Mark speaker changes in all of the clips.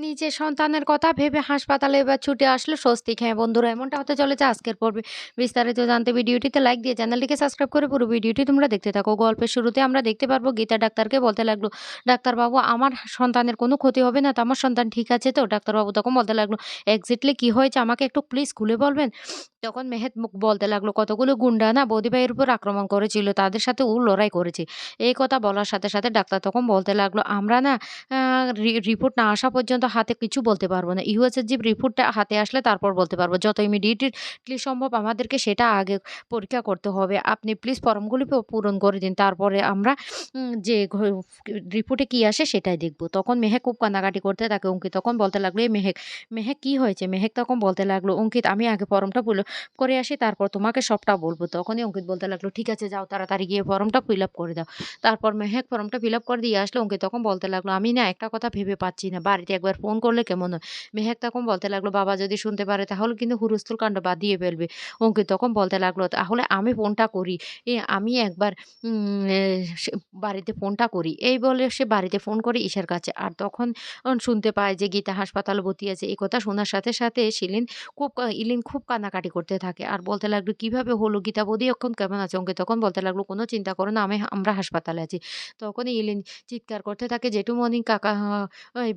Speaker 1: নিজের সন্তানের কথা ভেবে হাসপাতালে এবার ছুটে আসলো স্বস্তিক। হ্যাঁ বন্ধুরা এমনটা হতে চলেছে আজকের পর্বে। বিস্তারিত জানতে ভিডিওটিতে লাইক দিয়ে চ্যানেলটিকে সাবস্ক্রাইব করে পুরো ভিডিওটি তোমরা দেখতে থাকো। গল্পের শুরুতে আমরা দেখতে পারব গীতা ডাক্তারকে বলতে লাগল, "ডাক্তারবাবু আমার সন্তানের কোনো ক্ষতি হবে না তো? আমার সন্তান ঠিক আছে তো?" ডাক্তারবাবু তখন বলতে লাগল, "এক্সাক্টলি কী হয়েছে আমাকে একটু প্লিজ খুলে বলবেন?" তখন মেহেদ মুখ বলতে লাগল, "কতগুলো গুন্ডা না বৌদিভাইয়ের উপর আক্রমণ করেছিল। তাদের সাথে ও লড়াই করেছে।" এই কথা বলার সাথে, সাথে ডাক্তার তখন বলতে লাগল, "আমরা না রিপোর্ট না আসা পর্যন্ত হাতে কিছু বলতে পারব না। ইউএসএসজি রিপোর্টটা হাতে আসলে তারপর বলতে পারব। যত ইমিডিয়েটলি সম্ভব আমাদেরকে সেটা আগে পরীক্ষা করতে হবে। আপনি প্লিজ ফর্মগুলি পূরণ করে দিন। তারপরে আমরা যে রিপোর্টে কি আসে সেটাই দেখব।" তখন মেহেক খুব কান্নাকাটি করতে থাকে। অঙ্কিত তখন বলতে লাগল, "এই মেহেক, মেহেক কি হয়েছে?" মেহেক তখন বলতে লাগল, "অঙ্কিত আমি আগে ফর্মটা ফিল করে আসি তারপর তোমাকে সবটা বলব তখনই অঙ্কিত বলতে লাগল, "ঠিক আছে যাও তাড়াতাড়ি গিয়ে ফর্মটা ফিল আপ করে দাও।" তারপর মেহেক ফর্মটা ফিল আপ করে দিয়ে আসলো। অঙ্কিত তখন বলতে লাগল, "আমি না একটা কথা ভেবে পাচ্ছি না। বাড়িতে একবার ফোন করলে কেমন হয়?" মেহেক তখন বলতে লাগল, "বাবা যদি শুনতে পারে তাহলে কিন্তু হুলস্থুল কাণ্ড বাধিয়ে ফেলবে।" অঙ্কিত তখন বলতে লাগল, "তাহলে আমি ফোনটা করি। এ আমি একবার বাড়িতে ফোনটা করি।" এই বলে সে বাড়িতে ফোন করে ঈশার কাছে। আর তখন শুনতে পায় যে গীতা হাসপাতাল ভর্তি আছে। এই কথা শোনার সাথে, সাথে শিলিন খুব ইলিন খুব কান্নাকাটি করতে থাকে। আর বলতে লাগল, "কীভাবে হলো? গীতা বৌদি এখন কেমন আছে?" অঙ্কিত তখন বলতে লাগল, "কোনো চিন্তা করো না আমি আমরা হাসপাতালে আছি।" তখনই ইলিন চিৎকার করতে থাকে, "জেঠুমনি, কাকা"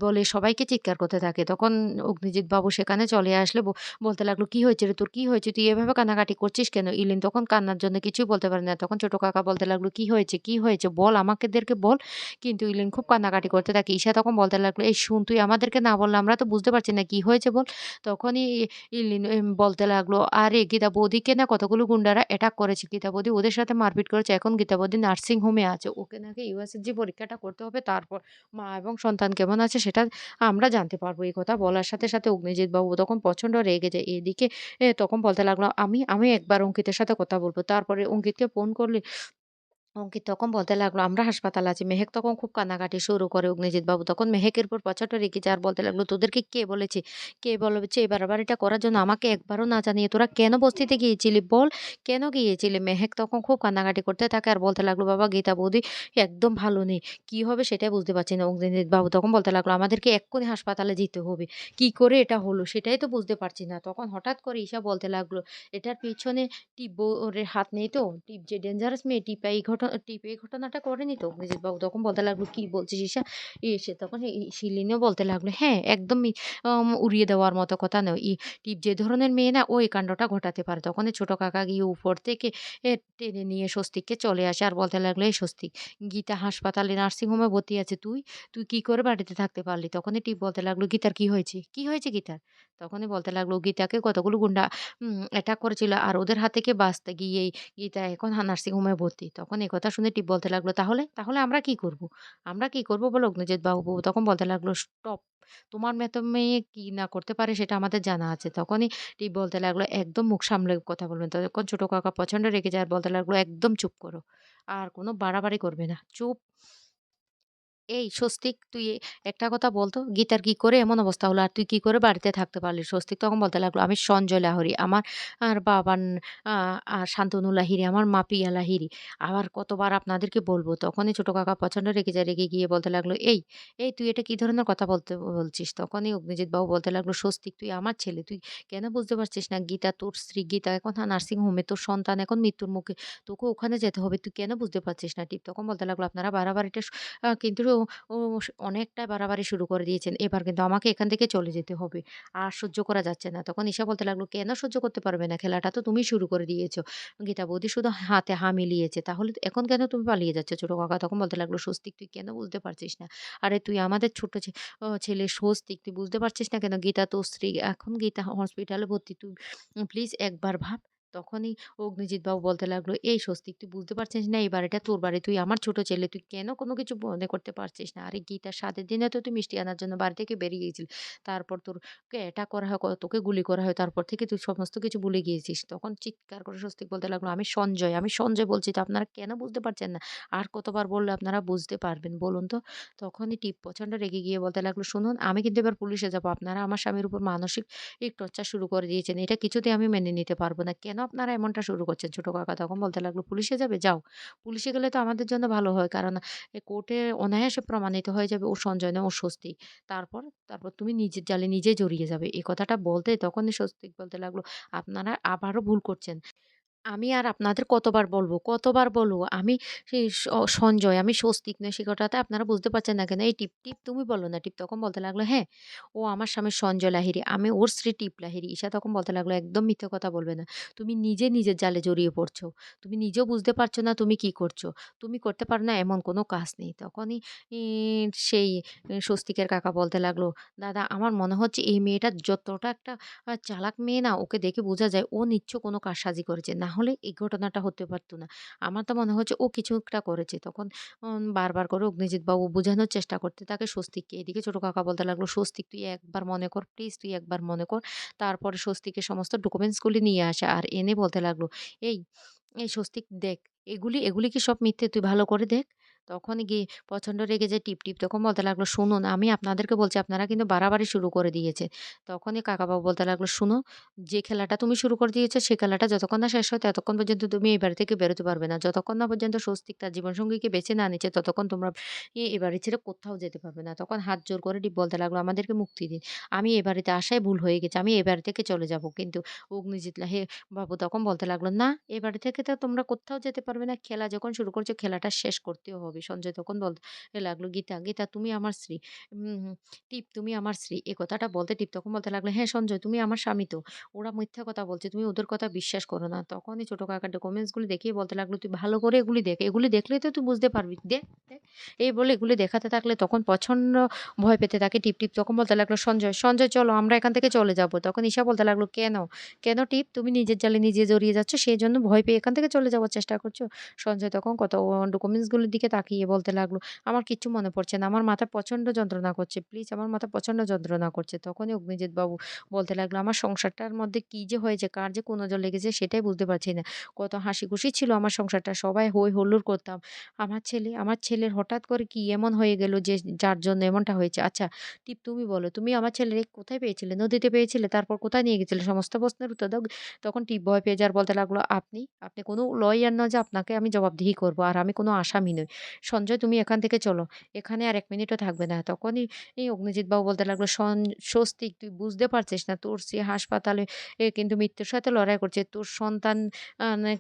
Speaker 1: বলে সবাইকে চিৎকার করতে থাকে। তখন অগ্নিজিৎ বাবু সেখানে চলে আসলে বলতে লাগল, "কি হয়েছে রে তোর? কি হয়েছে? তুই এভাবে কান্নাকাটি করছিস কেন?" ইলিন তখন কান্নার জন্য কিছুই বলতে পারে না। তখন ছোট কাকা বলতে লাগল, "কি হয়েছে? কি হয়েছে? বল আমাকেদেরকে বল।" কিন্তু ইলিন খুব কান্নাকাটি করতে থাকে। ঈশা তখন বলতে লাগল, "এই শুন তুই আমাদেরকে না বললে আমরা তো বুঝতে পারছি না কি হয়েছে বল।" তখনই ইলিন বলতে লাগল, "আরে গীতা বৌদিকে না কতগুলো গুন্ডারা অ্যাটাক করেছে। গীতা বৌদি ওদের সাথে মারপিট করেছে। এখন গীতা বৌদি নার্সিং হোমে আছে। ওকে নাকি ইউএসএসজি পরীক্ষাটা করতে হবে তারপর মা এবং সন্তান কেমন আছে সেটা আমরা জানতে পারব।" এই কথা বলার সাথে, সাথে অগ্নিজিৎ বাবু তখন প্রচণ্ড রেগে যায়। এদিকে তখন বলতে লাগল, "আমি আমি একবার অঙ্কিতের সাথে কথা বলব তারপরে অঙ্কিতকে ফোন করলে অঙ্কিত তখন বলতে লাগল, "আমরা হাসপাতাল আছি।" মেহেক তখন খুব কান্নাকাটি শুরু করে। অগ্নিজিৎ বাবু তখন মেহেকের উপর রেগে যায় আর বলতে লাগল, "তোদেরকে কে বলেছে? কে বলেছে এই বাড়াবাড়িটা করার জন্য? আমাকে একবারও না জানিয়ে তোরা কেন বস্তিতে গিয়েছিলি বল? কেন গিয়েছিলি?" মেহেক তখন খুব কান্নাকাটি করতে থাকে আর বলতে লাগল, "বাবা গীতা বৌদি একদম ভালো নেই। কি হবে সেটাই বুঝতে পারছি না।" অগ্নিজিৎ বাবু তখন বলতে লাগল, "আমাদেরকে এক্ষুনি হাসপাতালে যেতে হবে। কি করে এটা হলো সেটাই তো বুঝতে পারছি না।" তখন হঠাৎ করে ঈশা বলতে লাগল, "এটার পেছনে টিব্বরের হাত নেই তো? টিপ যে ডেঞ্জারাস মেয়ে টিপা এই ঘটনা টিপ এই ঘটনাটা করেনি তো?" অগ্নিজিৎ বাবু তখন বলতে লাগল, "কি বলছিস ঈশা?" এসে তখন শিলিনও বলতে লাগল, "হ্যাঁ, একদমই উড়িয়ে দেওয়ার মতো কথা নয়। টিপ যে ধরনের মেয়ে না ও এই কাণ্ডটা ঘটাতে পারে।" তখনই ছোট কাকা গিয়ে উপর থেকে টেনে নিয়ে স্বস্তিককে চলে আসে আর বলতে লাগল, "এই স্বস্তিক, গীতা হাসপাতালে নার্সিং হোমে ভর্তি আছে। তুই তুই কি করে বাড়িতে থাকতে পারলি?" তখনই টিপ বলতে লাগল, "গীতার কি হয়েছে? কি হয়েছে গীতার?" তখনই বলতে লাগল, "গীতাকে কতগুলো গুন্ডা অ্যাটাক করেছিল আর ওদের হাত থেকে বাঁচতে গিয়েই গীতা এখন নার্সিং হোমে ভর্তি।" তখন এই কথা শুনে টিপ বলতে লাগল, "তাহলে? তাহলে আমরা কি করব? আমরা কি করব বলো?" অগ্নিজিৎ বাবু তখন বলতে লাগল, "স্টপ! তোমার মতো মেয়ে কি না করতে পারে সেটা আমাদের জানা আছে।" তখনই টিপ বলতে লাগল, "একদম মুখ সামলে কথা বলবেন।" তখন ছোটো কাকা প্রচণ্ড রেগে যায় আর বলতে লাগল, "একদম চুপ করো। আর কোনো বাড়াবাড়ি করবে না। চুপ!" এই স্বস্তিক তুই একটা কথা বলতো গীতার কি করে এমন অবস্থা হলো? আর তুই কি করে বাড়িতে থাকতে পারলি? স্বস্তিক তখন বলতে লাগল, "আমি সঞ্জয় লাহরি আমার আর বাবার আ আ শান্তনু লাহিরি আমার মা পিয়া লাহিড়ী। আবার কতবার আপনাদেরকে বলব?" তখনই ছোট কাকা প্রচণ্ড রেগে যায়। রেগে গিয়ে বলতে লাগল, "এই, এই তুই এটা কি ধরনের কথা বলতে বলছিস?" তখনই অগ্নিজিৎ বাবু বলতে লাগল, "স্বস্তিক তুই আমার ছেলে। তুই কেন বুঝতে পারছিস না? গীতা তোর স্ত্রী, গীতা এখন নার্সিং হোমে। তোর সন্তান এখন মৃত্যুর মুখে। তোকে ওখানে যেতে হবে। তুই কেন বুঝতে পারছিস না?" টিপ তখন বলতে লাগল, "আপনারা বাড়াবাড়িটা আ কিন্তু ও অনেকটাই বাড়াবাড়ি শুরু করে দিয়েছেন। এবার কিন্তু আমাকে এখান থেকে চলে যেতে হবে। আর সহ্য করা যাচ্ছে না। তখন ঈশা বলতে লাগল, "কেন সহ্য করতে পারবে না? খেলাটা তো তুমি শুরু করে দিয়েছ। গীতা বৌদি শুধু হাতে হা মিলিয়েছে। তাহলে এখন কেন তুমি পালিয়ে যাচ্ছ?" ছোটো কাকা তখন বলতে লাগল, "স্বস্তিক তুই কেন বুঝতে পারছিস না? আরে তুই আমাদের ছোট্ট ছে ছেলে স্বস্তিক তুই বুঝতে পারছিস না কেন? গীতা তোর স্ত্রী। এখন গীতা হসপিটালে ভর্তি। তুই প্লিজ একবার ভাব।" তখনই অগ্নিজিৎ বাবু বলতে লাগল, "এই স্বস্তিক তুই বুঝতে পারছিস না এই বাড়িটা তোর বাড়ি। তুই আমার ছোট ছেলে। তুই কেন কোনো কিছু মনে করতে পারছিস না? আরে গীতার সাতের দিনে তো তুই মিষ্টি আনার জন্য বাড়ি থেকে বেরিয়ে গিয়েছিলি। তারপর তোর এটা করা হয়, তোকে গুলি করা হয়। তারপর থেকে তুই সমস্ত কিছু ভুলে গিয়েছিস।" তখন চিৎকার করে স্বস্তিক বলতে লাগল, "আমি সঞ্জয়, আমি সঞ্জয় বলছি তো আপনারা কেন বুঝতে পারছেন না? আর কতবার বললে আপনারা বুঝতে পারবেন বলুন তো?" তখনই টিপ প্রচণ্ড রেগে গিয়ে বলতে লাগল, "শুনুন আমি কিন্তু এবার পুলিশে যাব। আপনারা আমার স্বামীর উপর মানসিক টর্চার শুরু করে দিয়েছেন। এটা কিছুতেই আমি মেনে নিতে পারব না। কেন আপনারা এমনটা শুরু করছেন?" ছোট কাকা তখন বলতে লাগল, "পুলিশে যাবে? যাও। পুলিশে গেলে তো আমাদের জন্য ভালো হয়। কারণ কোর্টে অনায়াসে প্রমাণিত হয়ে যাবে ও সঞ্জয় নয়, ও স্বস্তি তারপর, তারপর তুমি নিজের জালে নিজে জড়িয়ে যাবে।" এই কথাটা বলতে তখনই স্বস্তিক বলতে লাগল, "আপনারা আবারও ভুল করছেন। আমি আর আপনাদের কতবার বলব, কতবার বলব? আমি সেই সঞ্জয়, আমি স্বস্তিক নই। সে কথাটা আপনারা বুঝতে পারছেন না কেন? এই টিপ, টিপ তুমি বলো না।" টিপ তখন বলতে লাগল, "হ্যাঁ, ও আমার স্বামী সঞ্জয় লাহিড়ী। আমি ওর স্ত্রী টিপ লাহিড়ী।" ঈশা তখন বলতে লাগল, "একদম মিথ্যে কথা বলবে না। তুমি নিজে নিজের জালে জড়িয়ে পড়ছো। তুমি নিজেও বুঝতে পারছ না তুমি কি করছ। তুমি করতে পারো না এমন কোনো কাজ নেই।" তখনই সেই স্বস্তিকের কাকা বলতে লাগল, "দাদা আমার মনে হচ্ছে এই মেয়েটা যতটা একটা চালাক মেয়ে না, ওকে দেখে বোঝা যায় ও নিচ্ছ কোনো কারসাজি করেছে। না হলে এই ঘটনাটা হতে পারতো না। আমার তো মনে হচ্ছে ও কিছু একটা করেছে।" তখন বারবার করে অগ্নিজিৎ বাবু বোঝানোর চেষ্টা করতে তাকে স্বস্তিককে। এদিকে ছোটো কাকা বলতে লাগল, "স্বস্তিক তুই একবার মনে কর, প্লিজ তুই একবার মনে কর।" তারপরে স্বস্তিকের সমস্ত ডকুমেন্টসগুলি নিয়ে আসে। আর এনে বলতে লাগল, "এই, এই স্বস্তিক দেখ, এগুলি, এগুলি কি সব মিথ্যে? তুই ভালো করে দেখ।" তখনই গিয়ে প্রচণ্ড রেগে যায় টিপ, টিপ তখন বলতে লাগল, "শুনুন, আমি আপনাদেরকে বলছি আপনারা কিন্তু বাড়াবাড়ি শুরু করে দিয়েছে তখনই কাকাবাবু বলতে লাগল, "শুনো, যে খেলাটা তুমি শুরু করে দিয়েছ সে খেলাটা যতক্ষণ না শেষ হয় ততক্ষণ পর্যন্ত তুমি এই বাড়ি থেকে বেরোতে পারবে না। যতক্ষণ না পর্যন্ত স্বস্তিক তার জীবনসঙ্গীকে বেছে না নিচ্ছে ততক্ষণ তোমরা এ এ বাড়ি ছেড়ে কোথাও যেতে পারবে না।" তখন হাত জোর করে টিপ বলতে লাগল, "আমাদেরকে মুক্তি দিন। আমি এ বাড়িতে আসাই ভুল হয়ে গেছে। আমি এ বাড়ি থেকে চলে যাব।" কিন্তু অগ্নিজিৎ হে বাবু তখন বলতে লাগল, "না, এ বাড়ি থেকে তো তোমরা কোথাও যেতে পারবে না। খেলা যখন শুরু করছ খেলাটা শেষ করতেও হবে।" সঞ্জয় তখন বলতে লাগল, "গীতা, গীতা তুমি আমার স্ত্রী। টিপ তুমি আমার স্ত্রী।" এ কথাটা বলতে টিপ তখন বলতে লাগল, "হ্যাঁ সঞ্জয় তুমি আমার স্বামী তো। ওরা মিথ্যা কথা বলছে। তুমি ওদের কথা বিশ্বাস করো না।" তখনই ছোট কাকা ডকুমেন্টসগুলি দেখিয়ে বলতে লাগল, "তুই ভালো করে এগুলি দেখ। এগুলি দেখলে তো তুই বুঝতে পারবি। দেখ, দেখ।" এই বলে এগুলি দেখাতে থাকলে তখন প্রচণ্ড ভয় পেতে থাকে টিপ, টিপ তখন বলতে লাগল, "সঞ্জয়, সঞ্জয় চলো আমরা এখান থেকে চলে যাব।" তখন ঈশা বলতে লাগল, "কেন? কেন টিপ? তুমি নিজের জালে নিজে জড়িয়ে যাচ্ছ সেই জন্য ভয় পেয়ে এখান থেকে চলে যাওয়ার চেষ্টা করছ?" সঞ্জয় তখন কত ডকুমেন্টসগুলির দিকে তাকিয়ে বলতে লাগল, "আমার কিচ্ছু মনে পড়ছে না। আমার মাথা প্রচণ্ড যন্ত্রণা করছে। প্লিজ আমার মাথা প্রচণ্ড যন্ত্রণা করছে।" তখনই অগ্নিজিৎ বাবু বলতে লাগল, "আমার সংসারটার মধ্যে কি যে হয়েছে, কার যে কোন নজর লেগেছে সেটাই বুঝতে পারছি না। কত হাসি-খুশি ছিল আমার সংসারটা। সবাই হৈ হুল্লোড় করতাম। আমার ছেলে, আমার ছেলের হঠাৎ করে কি এমন হয়ে গেল যে যার জন্য এমনটা হয়েছে? আচ্ছা টিপ তুমি বলো, তুমি আমার ছেলেকে কোথায় পেয়েছিলে? নদীতে পেয়েছিলে? তারপর কোথায় নিয়ে গেছিলে? সমস্ত প্রশ্নের উত্তর দাও।" তখন টিপ ভয় পেয়ে যাওয়ার বলতে লাগল, "আপনি? আপনি কোনো লয়ার না যে আপনাকে আমি জবাবদিহি করব আর আমি কোনো আসামি নই। সঞ্জয় তুমি এখান থেকে চলো। এখানে আর এক মিনিটও থাকবে না।" তখনই এই অগ্নিজিৎ বাবু বলতে লাগল, "সন স্বস্তিক তুই বুঝতে পারছিস না তোর স্ত্রী হাসপাতালে কিন্তু মৃত্যুর সাথে লড়াই করছে। তোর সন্তান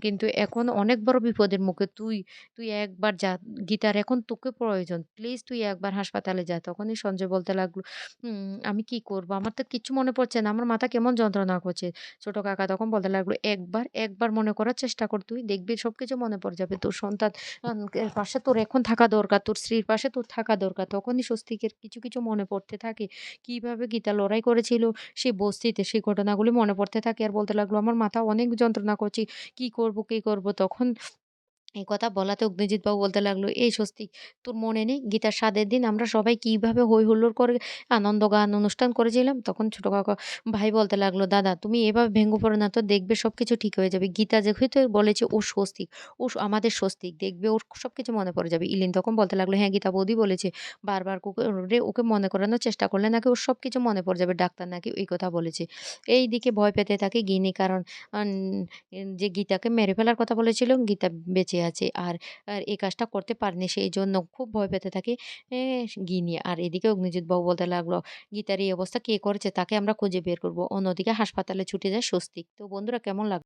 Speaker 1: কিন্তু এখন অনেক বড় বিপদের মুখে। তুই, তুই একবার যা। গীতার এখন তোকে প্রয়োজন। প্লিজ তুই একবার হাসপাতালে যা।" তখনই সঞ্জয় বলতে লাগল, আমি কি করব? আমার তো কিচ্ছু মনে পড়ছে না। আমার মাথা কেমন যন্ত্রণা করছে।" ছোট কাকা তখন বলতে লাগল, "একবার, একবার মনে করার চেষ্টা কর তুই। দেখবি সবকিছু মনে পড়ে যাবে। তোর সন্তান পাশে তোর এখন থাকা দরকার। তোর স্ত্রীর পাশে তোর থাকা দরকার।" তখনই স্বস্তিকের কিছু, কিছু মনে পড়তে থাকে। কীভাবে গীতা লড়াই করেছিল সে বস্তিতে সেই ঘটনাগুলি মনে পড়তে থাকে আর বলতে লাগল, "আমার মাথা অনেক যন্ত্রণা করছি কি করব, কি করব?" তখন এই কথা বলাতে অগ্নিজিৎ বাবু বলতে লাগল, "এই স্বস্তিক তোর মনে নেই গীতার স্বাদের দিন আমরা সবাই কীভাবে হৈ হুল্লোড় করে আনন্দ গান অনুষ্ঠান করেছিলাম?" তখন ছোটো কাকা ভাই বলতে লাগল, "দাদা তুমি এভাবে ভেঙে পড়ো না তো। দেখবে সব কিছু ঠিক হয়ে যাবে। গীতা যেহেতু বলেছে ও স্বস্তিক, ও আমাদের স্বস্তিক। দেখবে ওর সব কিছু মনে পড়ে যাবে।" ইলিন তখন বলতে লাগল, "হ্যাঁ গীতা বৌদি বলেছে। বারবার করে ওকে মনে করানোর চেষ্টা করলে নাকি ওর সব কিছু মনে পড়ে যাবে। ডাক্তার নাকি এই কথা বলেছে।" এই দিকে ভয় পেতে থাকে গিনি কারণ যে গীতাকে মেরে ফেলার কথা বলেছিল গীতা বেঁচে আছে। আর, আর এই কাজটা করতে পারেনি সেই জন্য খুব ভয় পেতে থাকে গিনি। আর এদিকে অগ্নিজিৎ বাবু বলতে লাগল, "গীতার এই অবস্থা কে করেছে তাকে আমরা খুঁজে বের করব অন্যদিকে হাসপাতালে ছুটে যায় স্বস্তিক। তো বন্ধুরা কেমন লাগ